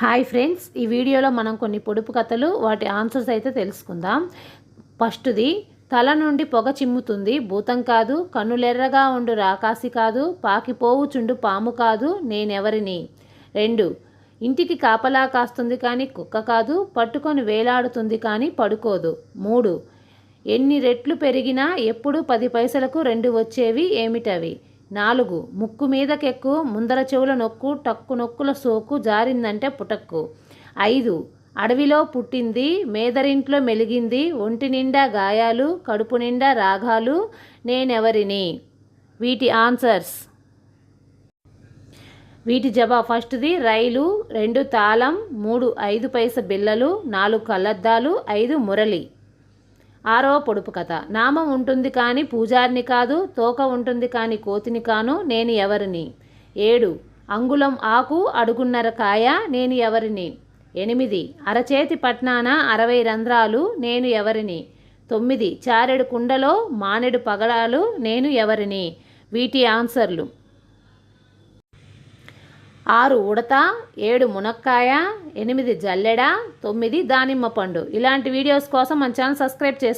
Hi friends ఈ వీడియోలో మనం కొన్ని పొడుపు కథలు వాటి ఆన్సర్స్ అయితే తెలుసుకుందాం. ఫస్ట్ది తల నుండి పొగ చిమ్ముతుంది. భూతం కాదు కన్నులెర్రగా ఉండు రాకాసి కాదు పాకిపోవుచుండు పాము కాదు నేనెవరిని? రెండు ఇంటికి కాపలా కాస్తుంది కానీ కుక్క కాదు పట్టుకొని వేలాడుతుంది కానీ పడుకోదు. మూడు ఎన్ని రెట్లు పెరిగినా ఎప్పుడు పది పైసలకు రెండు వచ్చేవి ఏమిటవి? నాలుగు ముక్కు మీదకెక్కు ముందర చెవుల నొక్కు టక్కు నొక్కుల సోకు జారిందంటే పుటక్కు. ఐదు అడవిలో పుట్టింది మేదరింట్లో మెలిగింది ఒంటి నిండా గాయాలు కడుపు నిండా రాగాలు నేనెవరిని? వీటి ఆన్సర్స్. వీటి జవాబు ఫస్ట్ది రైలు రెండు తాళం మూడు ఐదు పైస బిల్లలు నాలుగు కళ్ళద్దాలు ఐదు మురళి. ఆరో పొడుపు కథ. నామం ఉంటుంది కానీ పూజారిని కాదు తోక ఉంటుంది కానీ కోతిని కాను నేను ఎవరిని? ఏడు. అంగుళం ఆకు అడుగున్నర కాయ నేను ఎవరిని? ఎనిమిది. అరచేతి పట్నాన అరవై రంధ్రాలు నేను ఎవరిని? తొమ్మిది. చారెడు కుండలో మానెడు పగడాలు నేను ఎవరిని? వీటి ఆన్సర్లు. ఆరు ఉడత ఏడు మునక్కాయ ఎనిమిది జల్లెడ తొమ్మిది దానిమ్మ పండు. ఇలాంటి వీడియోస్ కోసం మన ఛానల్ సబ్స్క్రైబ్ చేసుకోండి